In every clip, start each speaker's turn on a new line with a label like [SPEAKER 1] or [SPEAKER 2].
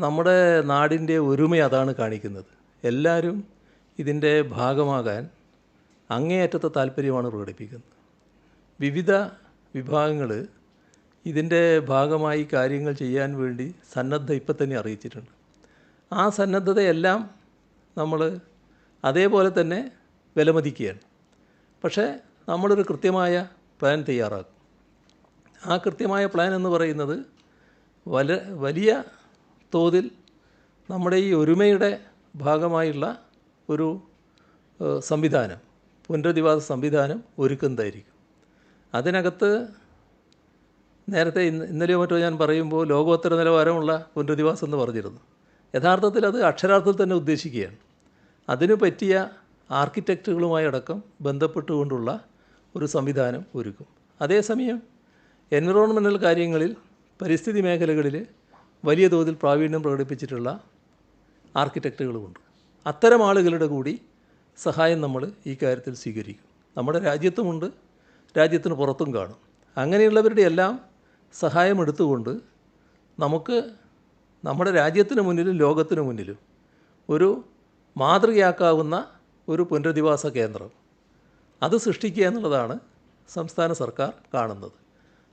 [SPEAKER 1] നമ്മുടെ നാടിന്റെ ഒരുമ അതാണ് കാണിക്കുന്നത്. എല്ലാവരും ഇതിന്റെ ഭാഗമാകാൻ അങ്ങേയറ്റത്തെ താല്പര്യമാണ് പ്രകടിപ്പിക്കുന്നത്. വിവിധ വിഭാഗങ്ങൾ ഇതിന്റെ ഭാഗമായി കാര്യങ്ങൾ ചെയ്യാൻ വേണ്ടി സന്നദ്ധ ഇപ്പം തന്നെ അറിയിച്ചിട്ടുണ്ട്. ആ സന്നദ്ധതയെല്ലാം നമ്മൾ അതേപോലെ തന്നെ വിലമതിക്കുകയാണ്. പക്ഷേ നമ്മളൊരു കൃത്യമായ പ്ലാൻ തയ്യാറാക്കും. ആ കൃത്യമായ പ്ലാൻ എന്ന് പറയുന്നത് വല വലിയ തോതിൽ നമ്മുടെ ഈ ഒരുമയുടെ ഭാഗമായുള്ള ഒരു സംവിധാനം പുനരധിവാസ സംവിധാനം ഒരുക്കുന്നതായിരിക്കും അതിനകത്ത് നേരത്തെ ഇന്ന് ഇന്നലെയോ മറ്റോ ഞാൻ പറയുമ്പോൾ ലോകോത്തര നിലവാരമുള്ള പുനരധിവാസം എന്ന് പറഞ്ഞിരുന്നു. യഥാർത്ഥത്തിൽ അത് അക്ഷരാർത്ഥത്തിൽ തന്നെ ഉദ്ദേശിക്കുകയാണ്. അതിനു പറ്റിയ ആർക്കിടെക്റ്റുകളുമായി അടക്കം ബന്ധപ്പെട്ടുകൊണ്ടുള്ള ഒരു സംവിധാനം ഒരുക്കും. അതേസമയം എൻവിറോൺമെന്റൽ കാര്യങ്ങളിൽ പരിസ്ഥിതി മേഖലകളിൽ വലിയ തോതിൽ പ്രാവീണ്യം പ്രകടിപ്പിച്ചിട്ടുള്ള ആർക്കിടെക്റ്റുകളുമുണ്ട്. അത്തരം ആളുകളുടെ കൂടി സഹായം നമ്മൾ ഈ കാര്യത്തിൽ സ്വീകരിക്കും. നമ്മുടെ രാജ്യത്തുമുണ്ട് രാജ്യത്തിന് പുറത്തും കാണും. അങ്ങനെയുള്ളവരുടെ എല്ലാം സഹായം എടുത്തുകൊണ്ട് നമുക്ക് നമ്മുടെ രാജ്യത്തിന് മുന്നിലും ലോകത്തിന് മുന്നിലും ഒരു മാതൃകയാക്കാവുന്ന ഒരു പുനരധിവാസ കേന്ദ്രം അത് സൃഷ്ടിക്കുക എന്നുള്ളതാണ് സംസ്ഥാന സർക്കാർ കാണുന്നത്.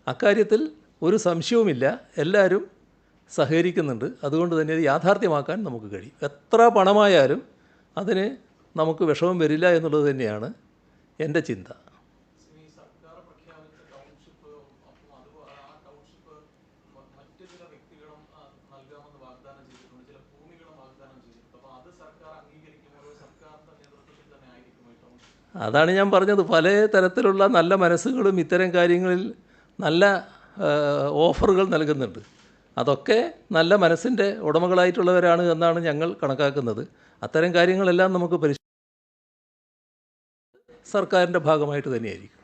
[SPEAKER 1] അക്കാര്യത്തിൽ ഒരു സംശയവുമില്ല. എല്ലാവരും സഹകരിക്കുന്നുണ്ട്. അതുകൊണ്ട് തന്നെ അത് യാഥാർത്ഥ്യമാക്കാൻ നമുക്ക് കഴിയും. എത്ര പണമായാലും അതിന് നമുക്ക് വിഷമം വരില്ല എന്നുള്ളത് തന്നെയാണ് എന്റെ ചിന്ത. അതാണ് ഞാൻ പറഞ്ഞത്. പല തരത്തിലുള്ള നല്ല മനസ്സുകളും ഇത്തരം കാര്യങ്ങളിൽ നല്ല ഓഫറുകൾ നൽകുന്നുണ്ട്. അതൊക്കെ നല്ല മനസ്സിന്റെ ഉടമകളായിട്ടുള്ളവരാണ് എന്നാണ് ഞങ്ങൾ കണക്കാക്കുന്നത്. അത്തരം കാര്യങ്ങളെല്ലാം നമുക്ക് പരിശോധിച്ച് സർക്കാരിന്റെ ഭാഗമായിട്ട് തന്നെയായിരിക്കും.